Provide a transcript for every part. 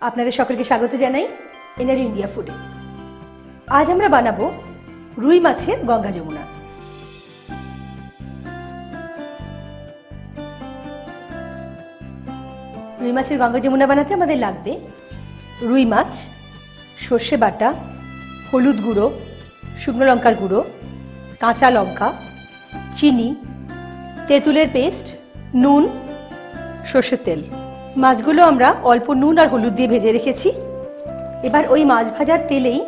আপনাদের সকলকে স্বাগত জানাই এনার ইন্ডিয়া ফুডে। আজ আমরা বানাবো রুই মাছের গঙ্গা যমুনা। রুই মাছের গঙ্গা যমুনা বানাতে আমাদের লাগবে রুই মাছ, সর্ষে বাটা, হলুদ গুঁড়ো, শুকনো লঙ্কার গুঁড়ো, কাঁচা লঙ্কা, চিনি, তেঁতুলের পেস্ট, নুন, সর্ষের তেল। মাছগুলো আমরা অল্প নুন আর হলুদ দিয়ে ভেজে রেখেছি। এবার ওই মাছ ভাজার তেলেই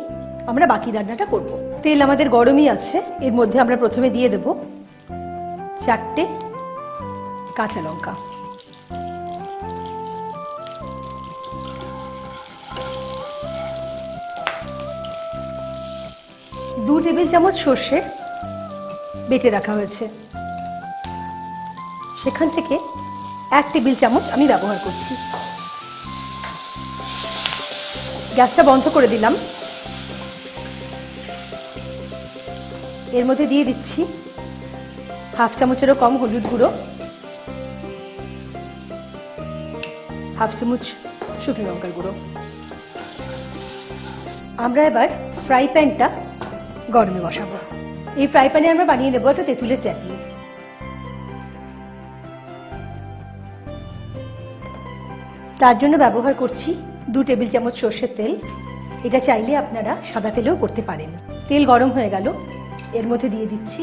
আমরা বাকি রান্নাটা করব। তেল আমাদের গরমই আছে, এর মধ্যে আমরা প্রথমে দিয়ে দেব চারটে কাঁচা লঙ্কা। দু টেবিল চামচ সর্ষে বেটে রাখা হয়েছে। সেখান থেকে এক টেবিল চামচ আমি ব্যবহার করছি। গ্যাসটা বন্ধ করে দিলাম। এর মধ্যে দিয়ে দিচ্ছি হাফ চামচেরও কম হলুদ গুঁড়ো। হাফ চামচ শুকনো লঙ্কার গুঁড়ো। আমরা এবার ফ্রাই প্যানটা গরমে বসাবো। এই ফ্রাই প্যানে আমরা বানিয়ে নেব একটা তেঁতুলের চাটনি। তার জন্য ব্যবহার করছি দু টেবিল চামচ সর্ষের তেল। এটা চাইলে আপনারা সাদা তেলেও করতে পারেন। তেল গরম হয়ে গেল। এর মধ্যে দিয়ে দিচ্ছি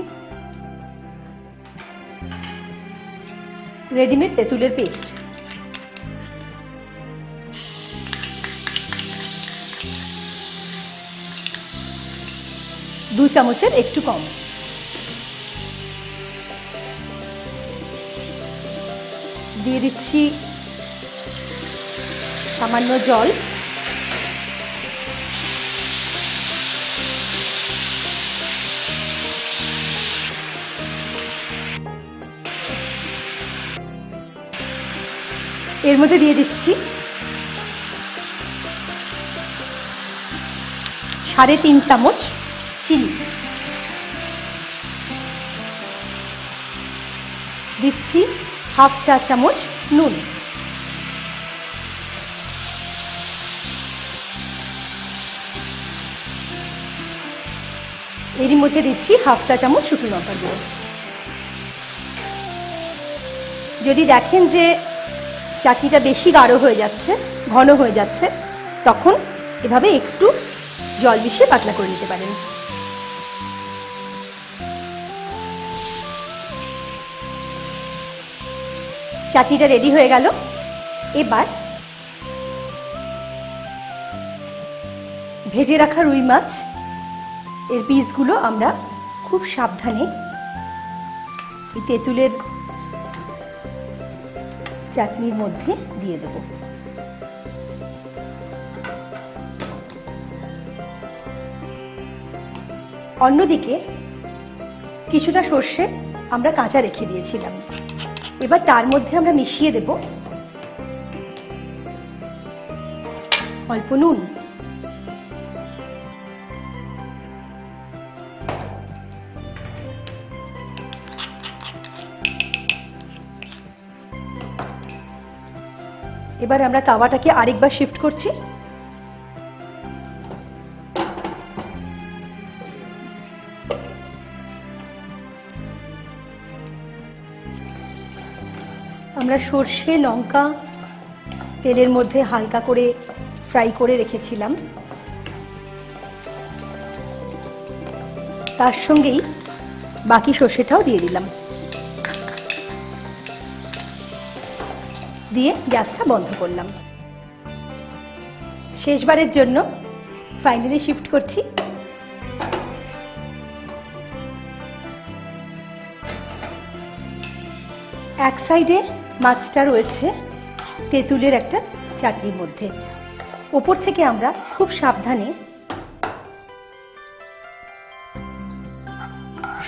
রেডিমেড তেঁতুলের পেস্ট। দু চামচের একটু কম। দিয়ে দিচ্ছি সামান্য জল। এর মধ্যে দিয়ে দিচ্ছি সাড়ে তিন চামচ চিনি। দিচ্ছি হাফ চা চামচ নুন। এরই মধ্যে দিচ্ছি হাফ চা চামচ শুকনো লঙ্কার গুঁড়ো। যদি দেখেন যে চাটনিটা বেশি গাঢ় হয়ে যাচ্ছে, ঘন হয়ে যাচ্ছে, তখন এভাবে একটু জল মিশিয়ে পাতলা করে নিতে পারেন। চাটনিটা রেডি হয়ে গেল। এবার ভেজে রাখা রুই মাছ এর পিসগুলো আমরা খুব সাবধানে এই তেঁতুলের চাটনির মধ্যে দিয়ে দেব। অন্যদিকে কিছুটা সর্ষে আমরা কাঁচা রেখে দিয়েছিলাম। এবার তার মধ্যে আমরা মিশিয়ে দেব অল্প নুন। এবার আমরা তাওয়াটাকে আরেকবার শিফট করছি। আমরা সর্ষে, লঙ্কা তেলের মধ্যে হালকা করে ফ্রাই করে রেখেছিলাম। তার সঙ্গেই বাকি সর্ষেটাও দিয়ে দিলাম। দিয়ে গ্যাসটা বন্ধ করলাম। শেষবারের জন্য ফাইনালি শিফট করছি। এক সাইডে মাছটা রয়েছে তেঁতুলের একটা চাটনির মধ্যে। ওপর থেকে আমরা খুব সাবধানে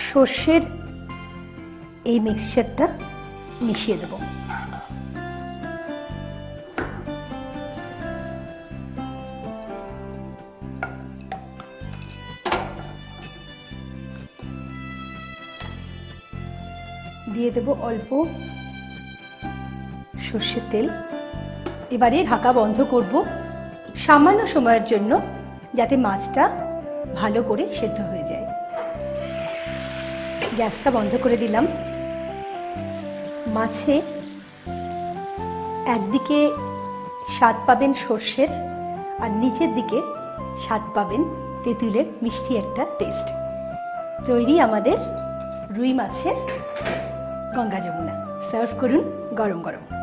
সর্ষের এই মিক্সচারটা মিশিয়ে দেবো। দিয়ে দেব অল্প সর্ষের তেল। এবারে ঢাকা বন্ধ করব সামান্য সময়ের জন্য যাতে মাছটা ভালো করে সেদ্ধ হয়ে যায়। গ্যাসটা বন্ধ করে দিলাম। মাছে একদিকে স্বাদ পাবেন সর্ষের আর নিচের দিকে স্বাদ পাবেন তেঁতুলের মিষ্টি একটা টেস্ট তৈরি আমাদের রুই মাছের গঙ্গা যমুনা। সার্ভ করুন গরম গরম।